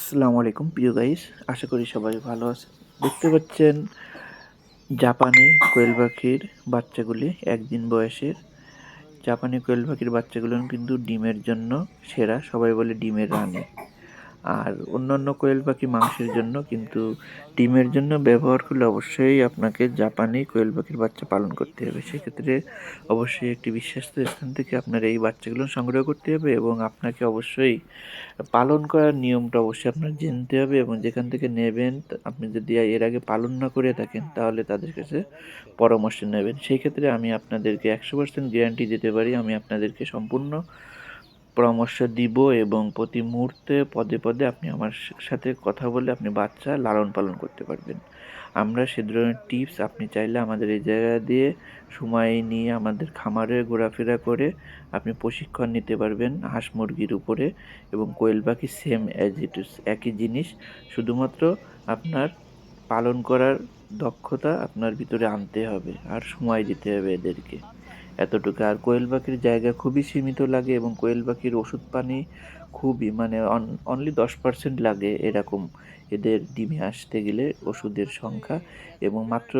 আসসালামু আলাইকুম, প্রিয় গাইস। আশা করি সবাই ভালো আছে দেখতে পাচ্ছেন, জাপানি কোয়েল পাখির বাচ্চাগুলি একদিন বয়সের। জাপানি কোয়েল পাখির বাচ্চাগুলো কিন্তু ডিমের জন্য সেরা, সবাই বলে ডিমের রানী। আর অন্যান্য কোয়েল পাখি মাংসের জন্য, কিন্তু ডিমের জন্য ব্যবহার করলে অবশ্যই আপনাকে জাপানি কোয়েল পাখির বাচ্চা পালন করতে হবে। সেক্ষেত্রে অবশ্যই একটি বিশ্বস্ত স্থান থেকে আপনার এই বাচ্চাগুলো সংগ্রহ করতে হবে এবং আপনাকে অবশ্যই পালন করার নিয়মটা অবশ্যই আপনার জানতে হবে এবং যেখান থেকে নেবেন আপনি যদি এর আগে পালন না করে থাকেন, তাহলে তাদের কাছে পরামর্শ নেবেন। সেই ক্ষেত্রে আমি আপনাদেরকে একশো পার্সেন্ট গ্যারান্টি দিতে পারি। আমি আপনাদেরকে সম্পূর্ণ পরামর্শ দিব এবং প্রতি মুহূর্তে পদে পদে আপনি আমার সাথে কথা বলে আপনি বাচ্চা লালন পালন করতে পারবেন। আমরা সে ধরনের টিপস আপনি চাইলে আমাদের এই জায়গা দিয়ে সময় নিয়ে আমাদের খামারে ঘোরাফেরা করে আপনি প্রশিক্ষণ নিতে পারবেন হাঁস মুরগির উপরে এবং কোয়েল পাখি সেম অ্যাজ ইট ইস একই জিনিস। শুধুমাত্র আপনার পালন করার দক্ষতা আপনার ভিতরে আনতে হবে আর সময় দিতে হবে এদেরকে। এতটুকু। আর কোয়েল পাখির জায়গা খুবই সীমিত লাগে এবং কোয়েল পাখির ওষুধ পানি খুবই মানে অনলি দশ পার্সেন্ট লাগে এরকম। এদের ডিমে আসতে গেলে ওষুধের সংখ্যা এবং মাত্র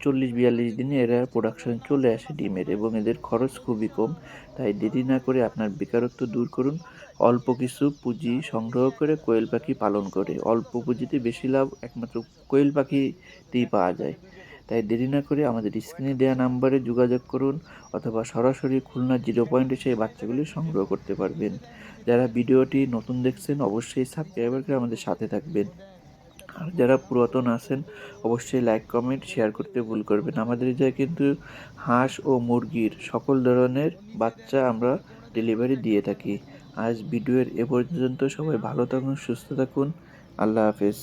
চল্লিশ বিয়াল্লিশ দিনে এরা প্রোডাকশন চলে আসে ডিমের এবং এদের খরচ খুবই কম। তাই দেরি না করে আপনার বেকারত্ব দূর করুন। অল্প কিছু পুঁজি সংগ্রহ করে কোয়েল পাখি পালন করে। অল্প পুঁজিতে বেশি লাভ একমাত্র কোয়েল পাখিতেই পাওয়া যায়। তাই দেরি না করে আমাদের স্ক্রিনে দেওয়া নাম্বারে যোগাযোগ করুন অথবা সরাসরি খুলনা জিরো পয়েন্টে সেই বাচ্চাগুলি সংগ্রহ করতে পারবেন। যারা ভিডিওটি নতুন দেখছেন অবশ্যই সাবস্ক্রাইবার করে আমাদের সাথে থাকবেন। আর যারা পুরাতন আছেন অবশ্যই লাইক কমেন্ট শেয়ার করতে ভুল করবেন। আমাদের যা কিন্তু হাঁস ও মুরগির সকল ধরনের বাচ্চা আমরা ডেলিভারি দিয়ে থাকি। আজ ভিডিওর এ পর্যন্ত সবাই ভালো থাকুন, সুস্থ থাকুন। আল্লাহ হাফেজ।